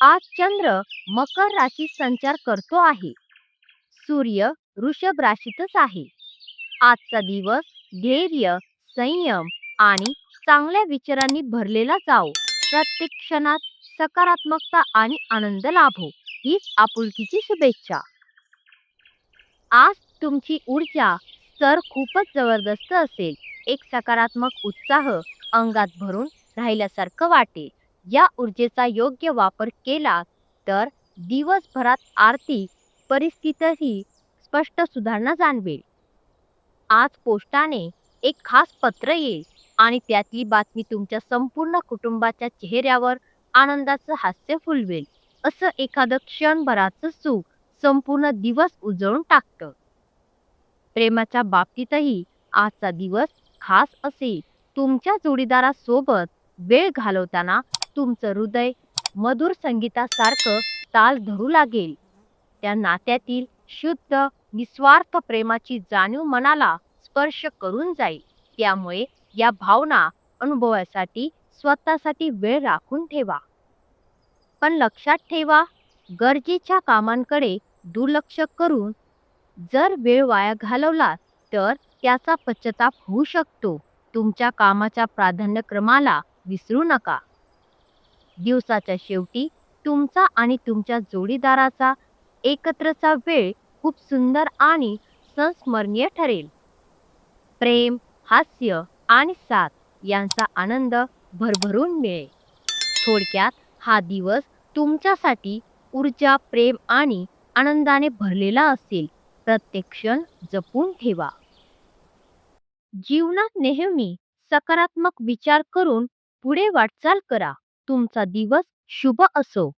आज चंद्र मकर राशीत संचार करतो आहे. सूर्य वृषभ राशीतच आहे. आजचा दिवस धैर्य संयम आणि चांगल्या विचारांनी भरलेला जाओ प्रत्येक क्षणात सकारात्मकता आणि आनंद लाभो हीच आपुलकीची शुभेच्छा. आज तुमची ऊर्जा स्तर खूपच जबरदस्त असेल. एक सकारात्मक उत्साह अंगात भरून राहिल्यासारखं वाटेल. या ऊर्जेचा योग्य वापर केला तर दिवसभरात आर्थिक परिस्थितीही स्पष्ट सुधारणा जाणवेल. आज पोस्टाने एक खास पत्र येईल आणि त्यातली बातमी तुमच्या संपूर्ण कुटुंबाच्या चेहऱ्यावर आनंदाचं हास्य फुलवेल. असं एखादं क्षणभराचं सुख संपूर्ण दिवस उजळून टाकतं. प्रेमाच्या बाबतीतही आजचा दिवस खास असेल. तुमच्या जोडीदारासोबत वेळ घालवताना तुमचं हृदय मधुर संगीतासारखं ताल धरू लागेल. त्या नात्यातील शुद्ध निस्वार्थ प्रेमाची जाणीव मनाला स्पर्श करून जाईल. त्यामुळे या भावना अनुभवासाठी स्वतःसाठी वेळ राखून ठेवा. पण लक्षात ठेवा गरजेच्या कामांकडे दुर्लक्ष करून जर वेळ वाया घालवला तर त्याचा पश्चाताप होऊ शकतो. तुमच्या कामाच्या प्राधान्यक्रमाला विसरू नका. दिवसाच्या शेवटी तुमचा आणि तुमच्या जोडीदाराचा एकत्रचा वेळ खूप सुंदर आणि संस्मरणीय ठरेल. प्रेम हास्य आणि साथ यांचा आनंद भरभरून मिळेल. थोडक्यात हा दिवस तुमच्यासाठी ऊर्जा प्रेम आणि आनंदाने भरलेला असेल. प्रत्येक क्षण जपून ठेवा. जीवनात नेहमी सकारात्मक विचार करून पुढे वाटचाल करा. तुमचा दिवस शुभ असो.